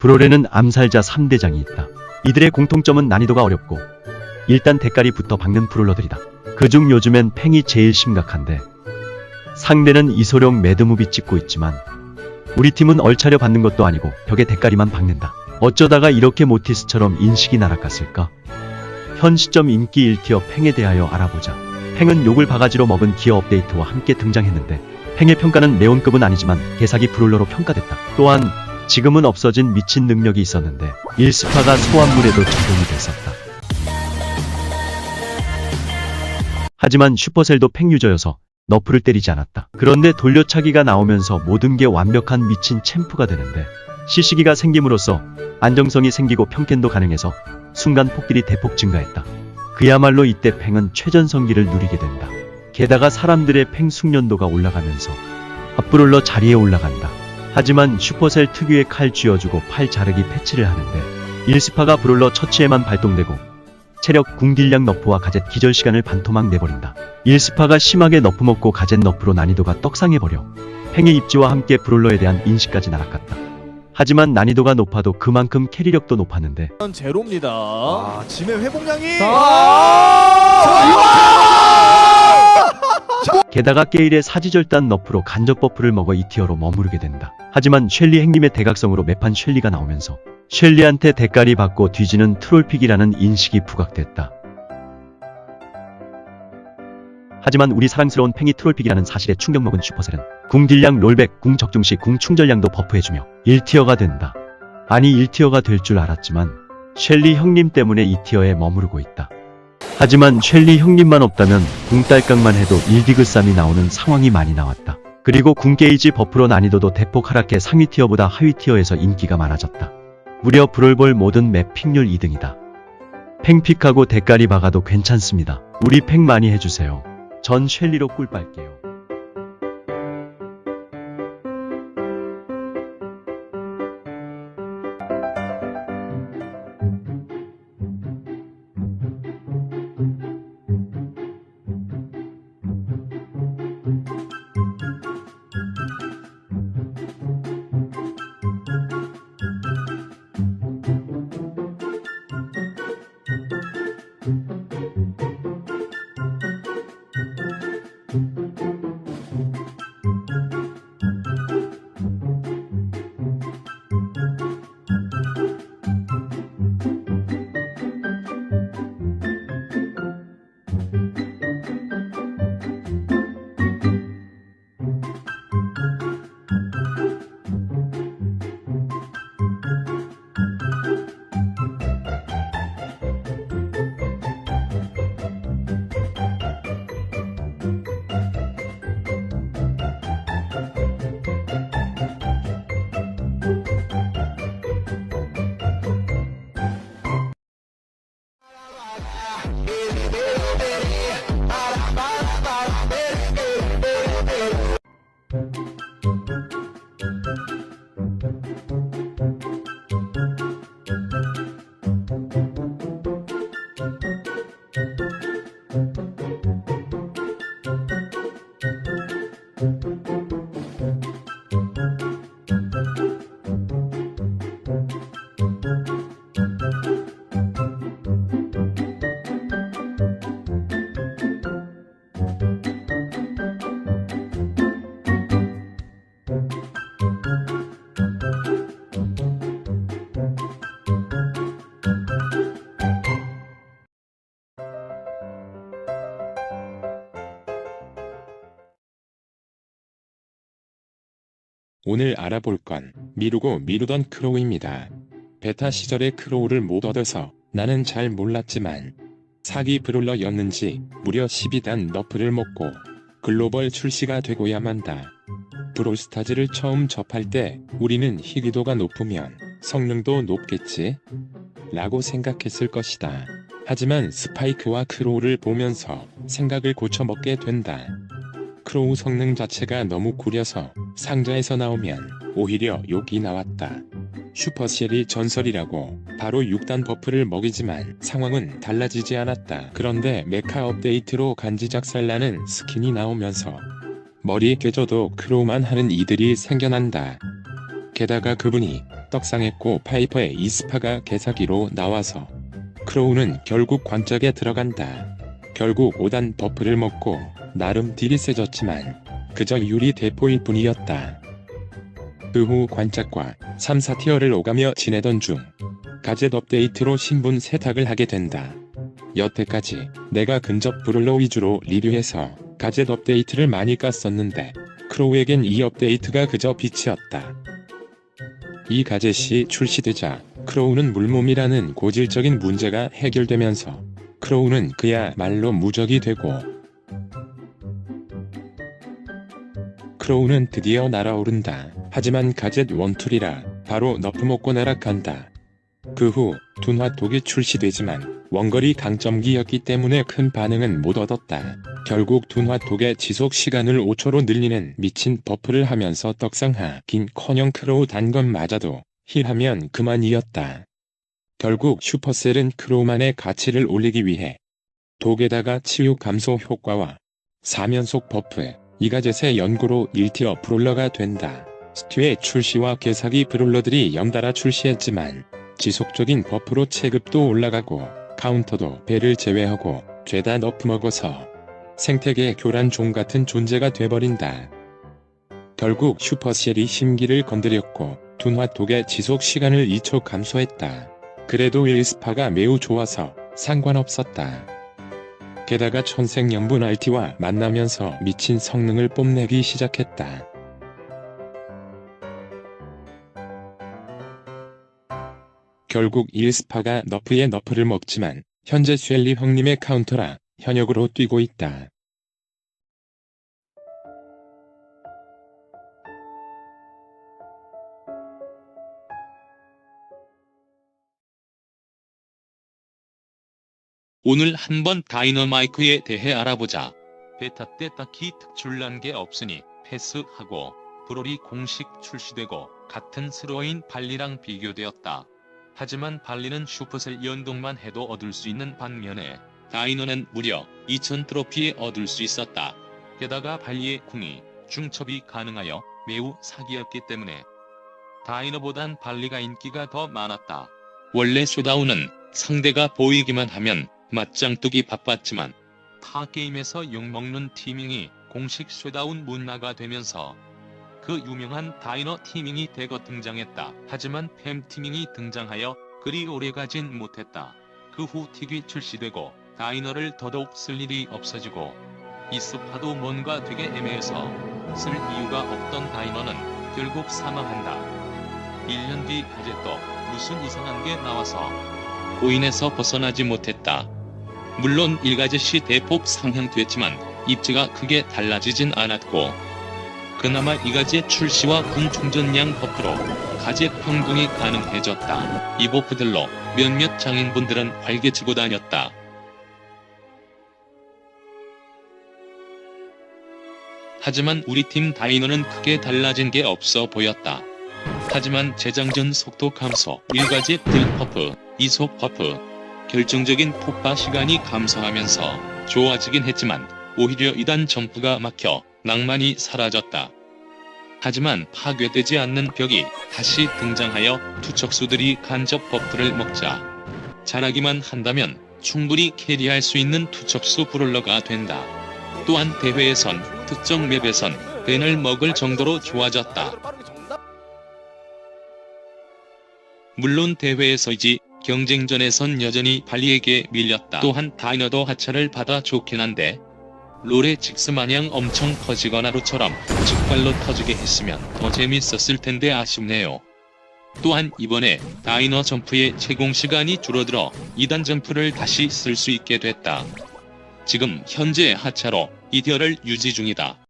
브롤에는 암살자 3대장이 있다. 이들의 공통점은 난이도가 어렵고 일단 대가리 붙어 박는 브롤러들이다. 그중 요즘엔 팽이 제일 심각한데 상대는 이소룡 매드무비 찍고 있지만 우리 팀은 얼차려 받는 것도 아니고 벽에 대가리만 박는다. 어쩌다가 이렇게 모티스처럼 인식이 날아갔을까? 현 시점 인기 1티어 팽에 대하여 알아보자. 팽은 욕을 바가지로 먹은 기어 업데이트와 함께 등장했는데 팽의 평가는 네온급은 아니지만 개사기 브롤러로 평가됐다. 또한 지금은 없어진 미친 능력이 있었는데 일스파가 소환물에도 적용이 됐었다. 하지만 슈퍼셀도 팽 유저여서 너프를 때리지 않았다. 그런데 돌려차기가 나오면서 모든 게 완벽한 미친 챔프가 되는데 시시기가 생김으로써 안정성이 생기고 평캔도 가능해서 순간 폭딜이 대폭 증가했다. 그야말로 이때 팽은 최전성기를 누리게 된다. 게다가 사람들의 팽 숙련도가 올라가면서 앞브롤러 자리에 올라간다. 하지만 슈퍼셀 특유의 칼 쥐어주고 팔 자르기 패치를 하는데 일스파가 브롤러 처치에만 발동되고 체력 궁딜량 너프와 가젯 기절 시간을 반토막 내버린다. 일스파가 심하게 너프 먹고 가젯 너프로 난이도가 떡상해버려 팽의 입지와 함께 브롤러에 대한 인식까지 날아갔다. 하지만 난이도가 높아도 그만큼 캐리력도 높았는데 전 제로입니다. 아, 짐의 회복량이 게다가 게일의 사지절단 너프로 간접 버프를 먹어 이 티어로 머무르게 된다. 하지만 쉘리 행님의 대각성으로 매판 쉘리가 나오면서 쉘리한테 대가리 받고 뒤지는 트롤픽이라는 인식이 부각됐다. 하지만 우리 사랑스러운 팽이 트롤픽이라는 사실에 충격 먹은 슈퍼셀은 궁 딜량 롤백, 궁 적중 시 궁 충전량도 버프해주며 1티어가 된다. 아니 1티어가 될 줄 알았지만 쉘리 형님 때문에 2티어에 머무르고 있다. 하지만 쉘리 형님만 없다면 궁딸깍만 해도 1디그 쌈이 나오는 상황이 많이 나왔다. 그리고 궁 게이지 버프로 난이도도 대폭 하락해 상위 티어보다 하위 티어에서 인기가 많아졌다. 무려 브롤볼 모든 맵 픽률 2등이다. 팽픽하고 대가리 박아도 괜찮습니다. 우리 팽 많이 해주세요. 전 쉘리로 꿀 빨게요. 오늘 알아볼 건 미루고 미루던 크로우입니다. 베타 시절의 크로우를 못 얻어서 나는 잘 몰랐지만 사기 브롤러였는지 무려 12단 너프를 먹고 글로벌 출시가 되고야만다. 브롤스타즈를 처음 접할 때 우리는 희귀도가 높으면 성능도 높겠지? 라고 생각했을 것이다. 하지만 스파이크와 크로우를 보면서 생각을 고쳐먹게 된다. 크로우 성능 자체가 너무 구려서 상자에서 나오면 오히려 욕이 나왔다. 슈퍼셀이 전설이라고 바로 6단 버프를 먹이지만 상황은 달라지지 않았다. 그런데 메카 업데이트로 간지 작살나는 스킨이 나오면서 머리 깨져도 크로우만 하는 이들이 생겨난다. 게다가 그분이 떡상했고 파이퍼의 이스파가 개사기로 나와서 크로우는 결국 관짝에 들어간다. 결국 5단 버프를 먹고 나름 딜이 세졌지만 그저 유리 대포일 뿐이었다. 그 후 관짝과 3, 4티어를 오가며 지내던 중 가젯 업데이트로 신분 세탁을 하게 된다. 여태까지 내가 근접 브롤러 위주로 리뷰해서 가젯 업데이트를 많이 깠었는데 크로우에겐 이 업데이트가 그저 빛이었다. 이 가젯이 출시되자 크로우는 물몸이라는 고질적인 문제가 해결되면서 크로우는 그야말로 무적이 되고 크로우는 드디어 날아오른다. 하지만 가젯 원툴이라 바로 너프 먹고 날아간다. 그 후 둔화 독이 출시되지만 원거리 강점기였기 때문에 큰 반응은 못 얻었다. 결국 둔화 독의 지속 시간을 5초로 늘리는 미친 버프를 하면서 떡상하 긴 커녕 크로우 단검마저도 힐하면 그만이었다. 결국 슈퍼셀은 크로우만의 가치를 올리기 위해 독에다가 치유 감소 효과와 사면속 버프, 이가젯의 연구로 1티어 브롤러가 된다. 스튜의 출시와 개사기 브롤러들이 연달아 출시했지만 지속적인 버프로 체급도 올라가고 카운터도 배를 제외하고 죄다 너프 먹어서 생태계 교란 종 같은 존재가 돼버린다. 결국 슈퍼셀이 심기를 건드렸고 둔화 독의 지속 시간을 2초 감소했다. 그래도 1스파가 매우 좋아서 상관없었다. 게다가 천생연분 RT와 만나면서 미친 성능을 뽐내기 시작했다. 결국 1스파가 너프에 너프를 먹지만 현재 쉘리 형님의 카운터라 현역으로 뛰고 있다. 오늘 한번 다이너마이크에 대해 알아보자. 베타 때 딱히 특출난 게 없으니 패스하고 브롤이 공식 출시되고 같은 스로인 발리랑 비교되었다. 하지만 발리는 슈퍼셀 연동만 해도 얻을 수 있는 반면에 다이너는 무려 2000 트로피에 얻을 수 있었다. 게다가 발리의 궁이 중첩이 가능하여 매우 사기였기 때문에 다이너보단 발리가 인기가 더 많았다. 원래 쇼다운은 상대가 보이기만 하면 맞짱 뜨기 바빴지만 타 게임에서 욕먹는 티밍이 공식 쇠다운 문화가 되면서 그 유명한 다이너 티밍이 대거 등장했다. 하지만 팸 티밍이 등장하여 그리 오래가진 못했다. 그 후 틱이 출시되고 다이너를 더더욱 쓸 일이 없어지고 이스파도 뭔가 되게 애매해서 쓸 이유가 없던 다이너는 결국 사망한다. 1년 뒤 가젯도 무슨 이상한 게 나와서 고인에서 벗어나지 못했다. 물론 일가젯이 대폭 상향됐지만 입지가 크게 달라지진 않았고 그나마 이가젯 출시와 궁 충전량 버프로 가젯 평등이 가능해졌다. 이 버프들로 몇몇 장인분들은 활개치고 다녔다. 하지만 우리 팀 다이너는 크게 달라진 게 없어 보였다. 하지만 재장전 속도 감소, 일가젯 딜 버프, 이속 버프, 결정적인 폭파 시간이 감소하면서 좋아지긴 했지만 오히려 2단 점프가 막혀 낭만이 사라졌다. 하지만 파괴되지 않는 벽이 다시 등장하여 투척수들이 간접 버프를 먹자 잘하기만 한다면 충분히 캐리할 수 있는 투척수 브롤러가 된다. 또한 대회에선 특정 맵에선 벤을 먹을 정도로 좋아졌다. 물론 대회에서이지 경쟁전에선 여전히 발리에게 밀렸다. 또한 다이너도 하차를 받아 좋긴 한데 롤의 직스 마냥 엄청 터지거나 로처럼 직발로 터지게 했으면 더 재밌었을 텐데 아쉽네요. 또한 이번에 다이너 점프의 채공 시간이 줄어들어 2단 점프를 다시 쓸 수 있게 됐다. 지금 현재 하차로 2티어를 유지 중이다.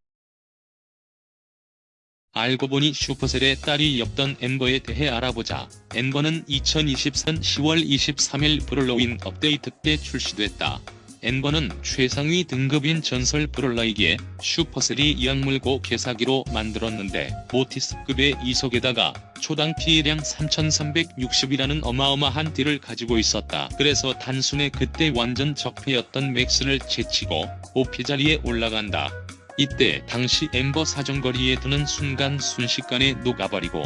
알고 보니 슈퍼셀의 딸이 였던 엠버에 대해 알아보자. 엠버는 2023년 10월 23일 브롤러윈 업데이트 때 출시됐다. 엠버는 최상위 등급인 전설 브롤러이기에 슈퍼셀이 이악물고 개사기로 만들었는데 모티스급의 이속에다가 초당 피해량 3360이라는 어마어마한 딜을 가지고 있었다. 그래서 단순에 그때 완전 적폐였던 맥스를 제치고 5피 자리에 올라간다. 이때 당시 엠버 사정거리에 드는 순간 순식간에 녹아버리고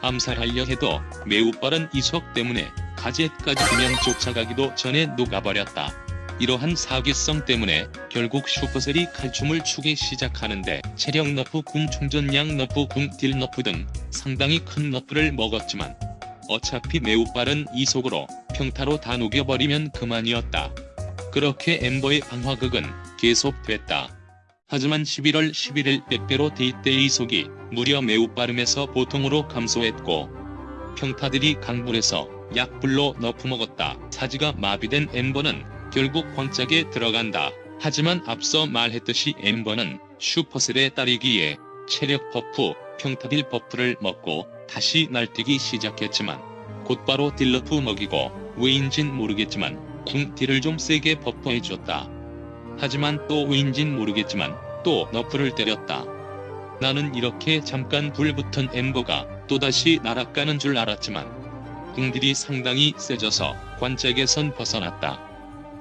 암살하려 해도 매우 빠른 이속 때문에 가젯까지 그냥 쫓아가기도 전에 녹아버렸다. 이러한 사기성 때문에 결국 슈퍼셀이 칼춤을 추기 시작하는데 체력 너프, 궁 충전량 너프, 궁딜 너프 등 상당히 큰 너프를 먹었지만 어차피 매우 빠른 이속으로 평타로 다 녹여버리면 그만이었다. 그렇게 엠버의 방화극은 계속됐다. 하지만 11월 11일 빼빼로 데이 때 이속이 무려 매우 빠름에서 보통으로 감소했고 평타들이 강불해서 약불로 너프먹었다. 사지가 마비된 엠버는 결국 광짝에 들어간다. 하지만 앞서 말했듯이 엠버는 슈퍼셀의 딸이기에 체력 버프, 평타딜 버프를 먹고 다시 날뛰기 시작했지만 곧바로 딜러프 먹이고 왜인진 모르겠지만 궁 딜을 좀 세게 버프해줬다. 하지만 또 왜인진 모르겠지만 또 너프를 때렸다. 나는 이렇게 잠깐 불붙은 엠버가 또다시 날아가는 줄 알았지만 궁딜이 상당히 세져서 관짝에선 벗어났다.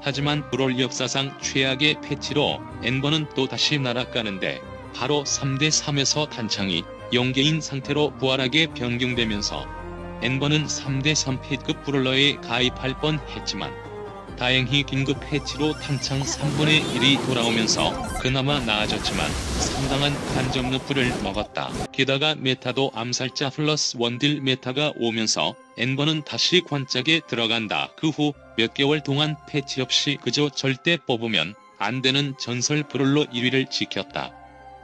하지만 브롤 역사상 최악의 패치로 엠버는 또 다시 날아가는데 바로 3대3에서 단창이 0개인 상태로 부활하게 변경되면서 엠버는 3대3 패급 브롤러에 가입할 뻔 했지만 다행히 긴급 패치로 탄창 3분의 1이 돌아오면서 그나마 나아졌지만 상당한 간접 너프를 먹었다. 게다가 메타도 암살자 플러스 원딜 메타가 오면서 엠버는 다시 관짝에 들어간다. 그 후 몇 개월 동안 패치 없이 그저 절대 뽑으면 안 되는 전설 브롤러 1위를 지켰다.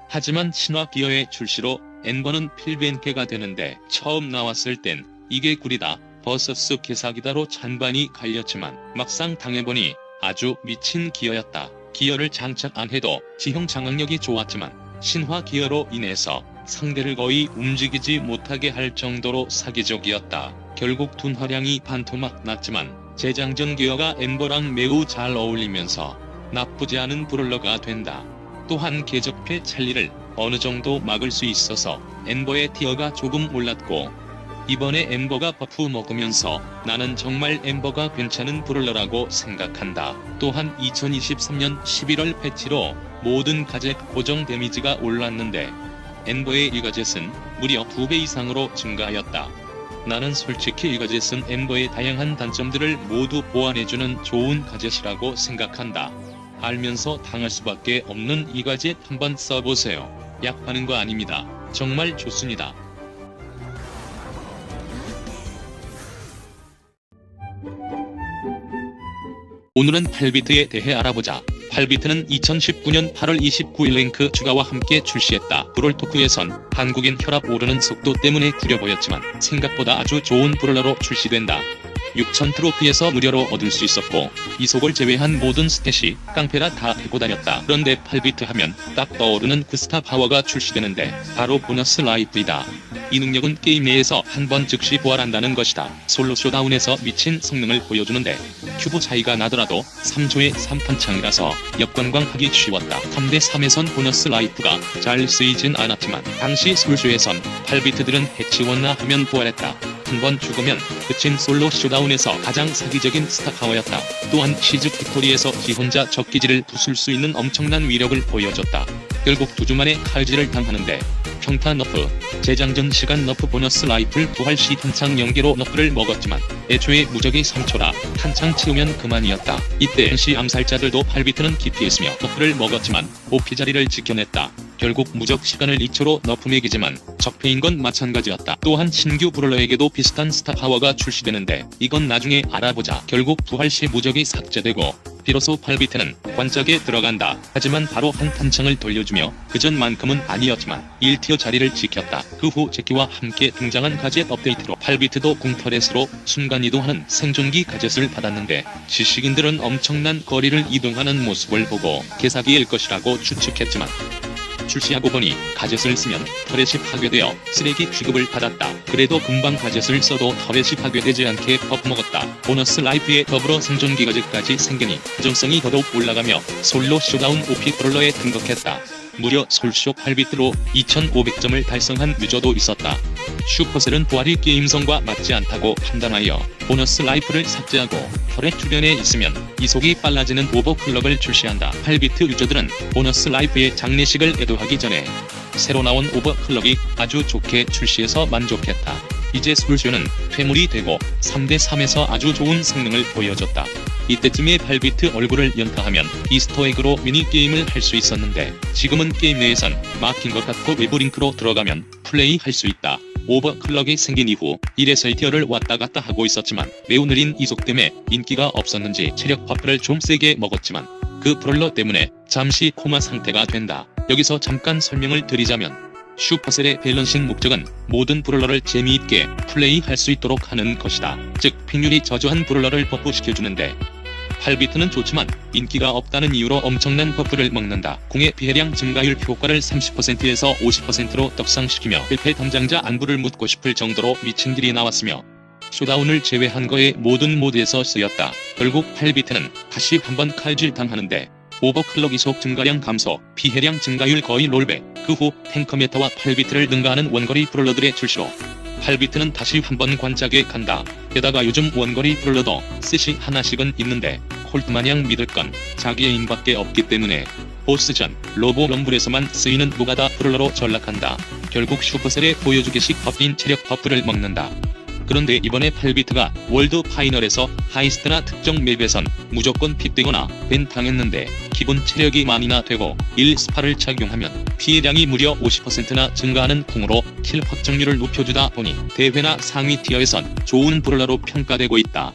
하지만 신화 기어의 출시로 엠버는 필벤케가 되는데 처음 나왔을 땐 이게 구리다. 버서스 개사기다로 찬반이 갈렸지만 막상 당해보니 아주 미친 기어였다. 기어를 장착 안 해도 지형 장악력이 좋았지만 신화 기어로 인해서 상대를 거의 움직이지 못하게 할 정도로 사기적이었다. 결국 둔화량이 반토막 났지만 재장전 기어가 엠버랑 매우 잘 어울리면서 나쁘지 않은 브롤러가 된다. 또한 궤적패 찰리를 어느 정도 막을 수 있어서 엠버의 티어가 조금 올랐고 이번에 엠버가 버프 먹으면서 나는 정말 엠버가 괜찮은 브롤러라고 생각한다. 또한 2023년 11월 패치로 모든 가젯 고정 데미지가 올랐는데 엠버의 일가젯은 무려 2배 이상으로 증가하였다. 나는 솔직히 일가젯은 엠버의 다양한 단점들을 모두 보완해주는 좋은 가젯이라고 생각한다. 알면서 당할 수밖에 없는 이 가젯 한번 써보세요. 약하는 거 아닙니다. 정말 좋습니다. 오늘은 8비트에 대해 알아보자. 8비트는 2019년 8월 29일 랭크 추가와 함께 출시했다. 브롤토크에선 한국인 혈압 오르는 속도 때문에 구려 보였지만 생각보다 아주 좋은 브롤러로 출시된다. 6천 트로피에서 무료로 얻을 수 있었고 이속을 제외한 모든 스탯이 깡패라 다 해고 다녔다. 그런데 8비트 하면 딱 떠오르는 그 스타 파워가 출시되는데 바로 보너스 라이프이다. 이 능력은 게임 내에서 한 번 즉시 부활한다는 것이다. 솔로 쇼다운에서 미친 성능을 보여주는데 큐브 차이가 나더라도 3조의 3탄창이라서 역관광하기 쉬웠다. 3대 3에선 보너스 라이프가 잘 쓰이진 않았지만 당시 솔쇼에선 8비트들은 해치웠나 하면 부활했다. 한 번 죽으면 그친 솔로 쇼다운에서 가장 사기적인 스타 파워였다. 또한 시즈 팩토리에서 지 혼자 적기지를 부술 수 있는 엄청난 위력을 보여줬다. 결국 두 주 만에 칼질을 당하는데 평타 너프, 재장전 시간 너프 보너스 라이플 부활 시 탄창 연계로 너프를 먹었지만 애초에 무적이 3초라 탄창 채우면 그만이었다. 이때 당시 암살자들도 8비트는 기피했으며 너프를 먹었지만 오피 자리를 지켜냈다. 결국 무적 시간을 2초로 너프 매기지만 적폐인 건 마찬가지였다. 또한 신규 브롤러에게도 비슷한 스타 파워가 출시되는데 이건 나중에 알아보자. 결국 부활 시 무적이 삭제되고 비로소 8비트는 관짝에 들어간다. 하지만 바로 한 탄창을 돌려주며 그전만큼은 아니었지만 1티어 자리를 지켰다. 그 후 제키와 함께 등장한 가젯 업데이트로 8비트도 궁터렛으로 순간 이동하는 생존기 가젯을 받았는데 지식인들은 엄청난 거리를 이동하는 모습을 보고 개사기일 것이라고 추측했지만 출시하고 보니 가젯을 쓰면 터렛이 파괴되어 쓰레기 취급을 받았다. 그래도 금방 가젯을 써도 터렛이 파괴되지 않게 버프 먹었다. 보너스 라이프에 더불어 생존기 가젯까지 생기니 정성이 더더욱 올라가며 솔로 쇼다운 오피 브롤러에 등극했다. 무려 솔쇼 8비트로 2500점을 달성한 유저도 있었다. 슈퍼셀은 부활이 게임성과 맞지 않다고 판단하여 보너스 라이프를 삭제하고 터렛 주변에 있으면 이속이 빨라지는 오버클럭을 출시한다. 8비트 유저들은 보너스 라이프의 장례식을 애도하기 전에 새로 나온 오버클럭이 아주 좋게 출시해서 만족했다. 이제 솔쇼는 퇴물이 되고 3대3에서 아주 좋은 성능을 보여줬다. 이때쯤에 8비트 얼굴을 연타하면 이스터에그로 미니게임을 할 수 있었는데 지금은 게임 내에선 막힌 것 같고 외부 링크로 들어가면 플레이할 수 있다. 오버클럭이 생긴 이후 1에서 2티어를 왔다 갔다 하고 있었지만 매우 느린 이속 때문에 인기가 없었는지 체력 버프를 좀 세게 먹었지만 그 브롤러 때문에 잠시 코마 상태가 된다. 여기서 잠깐 설명을 드리자면 슈퍼셀의 밸런싱 목적은 모든 브롤러를 재미있게 플레이할 수 있도록 하는 것이다. 즉 픽률이 저조한 브롤러를 버프시켜주는데 8비트는 좋지만 인기가 없다는 이유로 엄청난 버프를 먹는다. 공의 피해량 증가율 효과를 30%에서 50%로 떡상시키며 1패 담당자 안부를 묻고 싶을 정도로 미친 딜이 나왔으며 쇼다운을 제외한 거의 모든 모드에서 쓰였다. 결국 8비트는 다시 한번 칼질 당하는데 오버클럭 이속 증가량 감소, 피해량 증가율 거의 롤백, 그 후 탱커 메타와 8비트를 능가하는 원거리 브롤러들의 출시로 8비트는 다시 한번 관짝에 간다. 게다가 요즘 원거리 브롤러도 셋이 하나씩은 있는데 콜트마냥 믿을 건 자기의 힘밖에 없기 때문에 보스전, 로보 럼블에서만 쓰이는 무가다 브롤러로 전락한다. 결국 슈퍼셀의 보여주기식 버프인 체력 버프를 먹는다. 그런데 이번에 8비트가 월드 파이널에서 하이스트나 특정 맵에선 무조건 픽되거나 벤 당했는데 기본 체력이 만이나 되고 1스파를 착용하면 피해량이 무려 50%나 증가하는 궁으로 킬 확정률을 높여주다 보니 대회나 상위 티어에선 좋은 브롤러로 평가되고 있다.